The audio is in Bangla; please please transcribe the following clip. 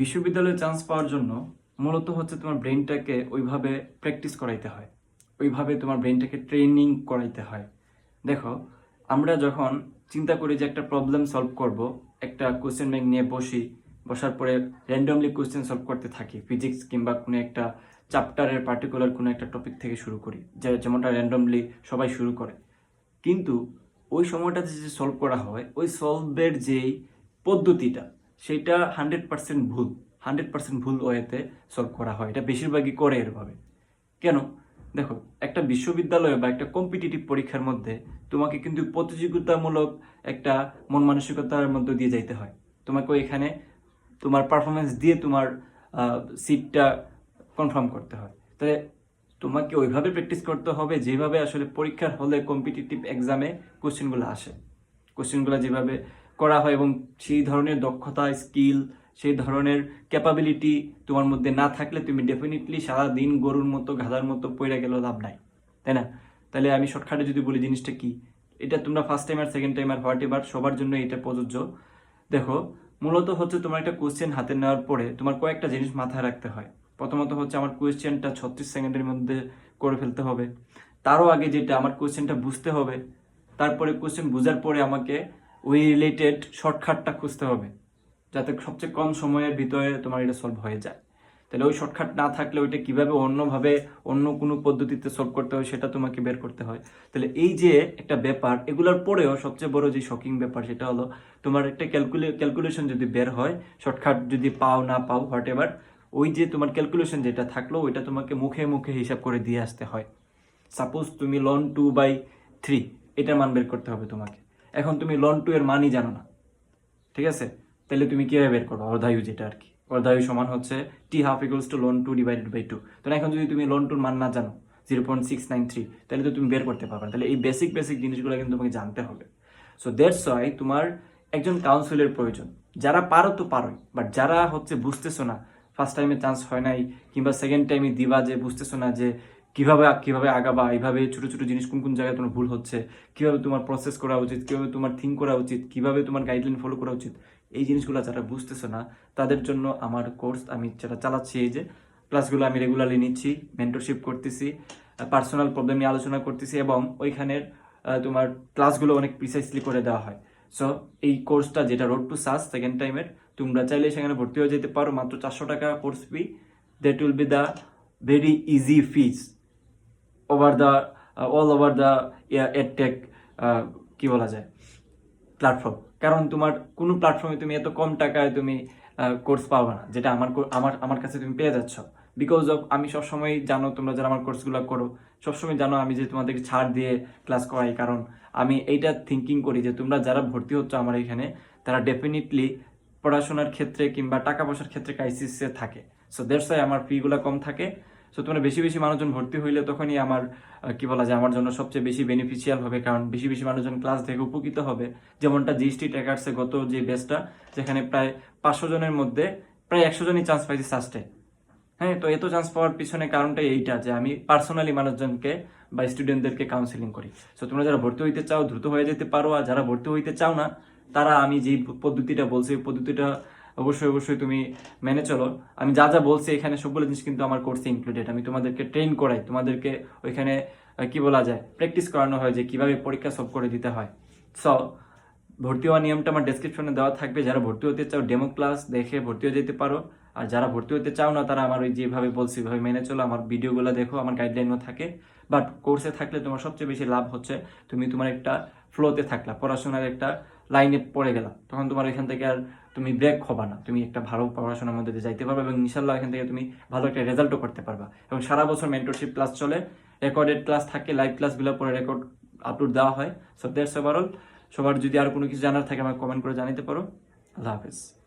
বিশ্ববিদ্যালয়ে চান্স পাওয়ার জন্য মূলত হচ্ছে তোমার ব্রেনটাকে ওইভাবে প্র্যাকটিস করাইতে হয়। ওইভাবে তোমার ব্রেনটাকে ট্রেনিং করাইতে হয়। দেখো, আমরা যখন চিন্তা করি যে একটা প্রবলেম সলভ করব, একটা কোশ্চেন ব্যাংক নিয়ে বসি, বসার পরে র্যান্ডমলি কোশ্চেন সলভ করতে থাকি ফিজিক্স কিংবা কোনো একটা চ্যাপ্টারের পার্টিকুলার কোনো একটা টপিক থেকে শুরু করি, যে যেমনটা র্যান্ডমলি সবাই শুরু করে। কিন্তু ওই সময়টাতে যে সলভ করা হয়, ওই সলভের যেই পদ্ধতিটা সেটা হান্ড্রেড পার্সেন্ট ভুল। হান্ড্রেড পার্সেন্ট ভুল ওয়েতে সলভ করা হয়। এটা বেশিরভাগই করে এরভাবে। কেন? দেখো, একটা বিশ্ববিদ্যালয় বা একটা কম্পিটিটিভ পরীক্ষার মধ্যে তোমাকে কিন্তু প্রতিযোগিতামূলক একটা মন মানসিকতার মধ্যে দিয়ে যাইতে হয়। তোমাকে এখানে তোমার পারফরমেন্স দিয়ে তোমার সিটটা কনফার্ম করতে হয়। তাহলে তোমাকে ওইভাবে প্র্যাকটিস করতে হবে যেভাবে আসলে পরীক্ষার হলে কম্পিটিটিভ এক্সামে কোশ্চেনগুলো আসে। কোশ্চেনগুলো যেভাবে করা হয় এবং সেই ধরনের দক্ষতা স্কিল সেই ধরনের ক্যাপাবিলিটি তোমার মধ্যে না থাকলে তুমি ডেফিনেটলি সারা দিন গরুর মতো, গাধার মতো পড়ে গেলেও লাভ নাই, তাই না? তাহলে আমি শর্টকাটে যদি বলি জিনিসটা কি, এটা তোমরা ফার্স্ট টাইম আর সেকেন্ড টাইম আর হোয়াট এভার সবার জন্য এটা প্রযোজ্য। দেখো, মূলত হচ্ছে তোমার একটা কোয়েশ্চেন হাতে নেওয়ার পরে তোমার কয়েকটা জিনিস মাথায় রাখতে হয়। প্রথমত হচ্ছে আমার কোয়েশ্চেনটা ছত্রিশ সেকেন্ডের মধ্যে করে ফেলতে হবে। তারও আগে যেটা আমার কোয়েশ্চেনটা বুঝতে হবে, তারপরে কোয়েশ্চেন বোঝার পরে আমাকে ওই রিলেটেড শর্টকাটটা খুঁজতে হবে, যাতে সবচেয়ে কম সময়ের ভিতরে তোমার এটা সলভ হয়ে যায়। তাহলে ওই শর্টকাট না থাকলে ওইটা কীভাবে অন্যভাবে অন্য কোনো পদ্ধতিতে সলভ করতে হয় সেটা তোমাকে বের করতে হয়। তাহলে এই যে একটা ব্যাপার, এগুলোর পরেও সবচেয়ে বড় যে শকিং ব্যাপার সেটা হলো তোমার একটা ক্যালকুলে ক্যালকুলেশন যদি বের হয় শর্টকাট যদি পাও না পাও হোয়াট এভার ওই যে তোমার ক্যালকুলেশন যেটা থাকল ওইটা তোমাকে মুখে মুখে হিসাব করে দিয়ে আসতে হয়। সাপোজ তুমি লন টু বাই থ্রি এটার মান বের করতে হবে তোমাকে। এখন তুমি লন টু এর মানই জানো না। ঠিক আছে? তাহলে তুমি কীভাবে বের করো অর্ধায়ু যেটা আর কি। অর্ধায়ু সমান হচ্ছে t half equals to ln two divided by two তো এখন যদি তুমি লোন টুর মান না জানো zero point six nine three তাহলে তো তুমি বের করতে পারবে তাহলে এই বেসিক বেসিক জিনিসগুলো কিন্তু তোমাকে জানতে হবে। সো দ্যাটস ওয়াই তোমার একজন কাউন্সিলের প্রয়োজন। যারা পারো তো পারোই বাট যারা হচ্ছে বুঝতেছো না ফার্স্ট টাইমে চান্স হয় নাই, কিংবা সেকেন্ড টাইমে দিবা যে বুঝতেছো না যে কীভাবে কীভাবে আগাবা? এইভাবে ছোটো ছোটো জিনিস কোন কোন জায়গায় তোমার ভুল হচ্ছে? কীভাবে তোমার প্রসেস করা উচিত? কীভাবে তোমার থিঙ্ক করা উচিত? কীভাবে তোমার গাইডলাইন ফলো করা উচিত? এই জিনিসগুলো যারা বুঝতেছো না, তাদের জন্য আমার কোর্স আমি যেটা চালাচ্ছি এই যে ক্লাসগুলো আমি রেগুলারলি নিচ্ছি মেন্টরশিপ করতেছি পার্সোনাল প্রবলেম নিয়ে আলোচনা করতেছি এবং ওইখানের তোমার ক্লাসগুলো অনেক প্রিসাইসলি করে দেওয়া হয়। সো এই কোর্সটা যেটা রোড টু সাস সেকেন্ড টাইমের তোমরা চাইলে সেখানে ভর্তি হয়ে যেতে পারো। মাত্র চারশো টাকা course fee that will be the very easy fees over the all over the edtech কি বলা যায় প্ল্যাটফর্ম কারণ তোমার কোনো প্ল্যাটফর্মে তুমি এত কম টাকায় তুমি কোর্স পাবা না, যেটা আমার আমার আমার কাছে তুমি পেয়ে যাচ্ছ। বিকজ অফ আমি সবসময় জানো তোমরা যারা আমার কোর্সগুলো করো, সবসময় জানো আমি যে তোমাদেরকে ছাড় দিয়ে ক্লাস করাই, কারণ আমি এইটা থিঙ্কিং করি যে তোমরা যারা ভর্তি হচ্ছ আমার এখানে, তারা ডেফিনেটলি পড়াশোনার ক্ষেত্রে কিংবা টাকা পয়সার ক্ষেত্রে ক্রাইসিসে থাকে। সো দেড় সাই আমার ফিগুলো কম থাকে। সো তোমরা বেশি বেশি মানুষজন ভর্তি হইলে তখনই আমার কি বলা যায়, আমার জন্য সবচেয়ে বেশি বেনিফিশিয়াল হবে। কারণ বেশি বেশি মানুষজন ক্লাস থেকে উপকৃত হবে। যেমনটা জিএসটি ট্যাকার্সে গত যে বেসটা যেখানে প্রায় পাঁচশো জনের মধ্যে প্রায় একশো জনই চান্স পাইছে সাস্টে হ্যাঁ তো এত চান্স পাওয়ার পিছনে কারণটা এইটা যে আমি পার্সোনালি মানুষজনকে বা স্টুডেন্টদেরকে কাউন্সিলিং করি। সো তোমরা যারা ভর্তি হইতে চাও, দ্রুত হয়ে যেতে পারো। আর যারা ভর্তি হইতে চাও না, তারা আমি যেই পদ্ধতিটা বলছি পদ্ধতিটা অবশ্যই অবশ্যই তুমি মেনে চলো। আমি যা যা বলছি এখানে সবগুলো জিনিস কিন্তু আমার কোর্সে ইনক্লুডেড আমি তোমাদেরকে ট্রেন করাই। তোমাদেরকে ওইখানে কি বলা যায়? প্র্যাকটিস করানো হয় যে কীভাবে পরীক্ষা সব করে দিতে হয়। সো ভর্তি হওয়ার নিয়মটা আমার ডেসক্রিপশনে দেওয়া থাকবে। যারা ভর্তি হতে চাও ডেমো ক্লাস দেখে ভর্তি হয়ে যেতে পারো। আর যারা ভর্তি হতে চাও না, তারা আমার ওই যেভাবে বলছি, ওইভাবে মেনে চলো। আমার ভিডিওগুলো দেখো, আমার গাইডলাইনও থাকে। বাট কোর্সে থাকলে তোমার সবচেয়ে বেশি লাভ হচ্ছে, তুমি তোমার একটা ফ্লোতে থাকলা। পড়াশোনার একটা লাইনে পড়ে গেলাম। তখন তোমার এখান থেকে আর তুমি ব্রেক হবা না। তুমি একটা ভালো পড়াশোনার মধ্যে দিয়ে যাইতে পারবে এবং ইনশাল্লাহ এখান থেকে তুমি ভালো একটা রেজাল্টও করতে পারবা। এবং সারা বছর মেন্টরশিপ ক্লাস চলে। রেকর্ডেড ক্লাস থাকে লাইভ ক্লাসগুলো পরে রেকর্ড আপলোড দেওয়া হয়। সো দ্যাটস ওভারঅল সবার যদি আর কোনো কিছু জানার থাকে, আমাকে কমেন্ট করে জানাতে পারো। আল্লাহ হাফেজ।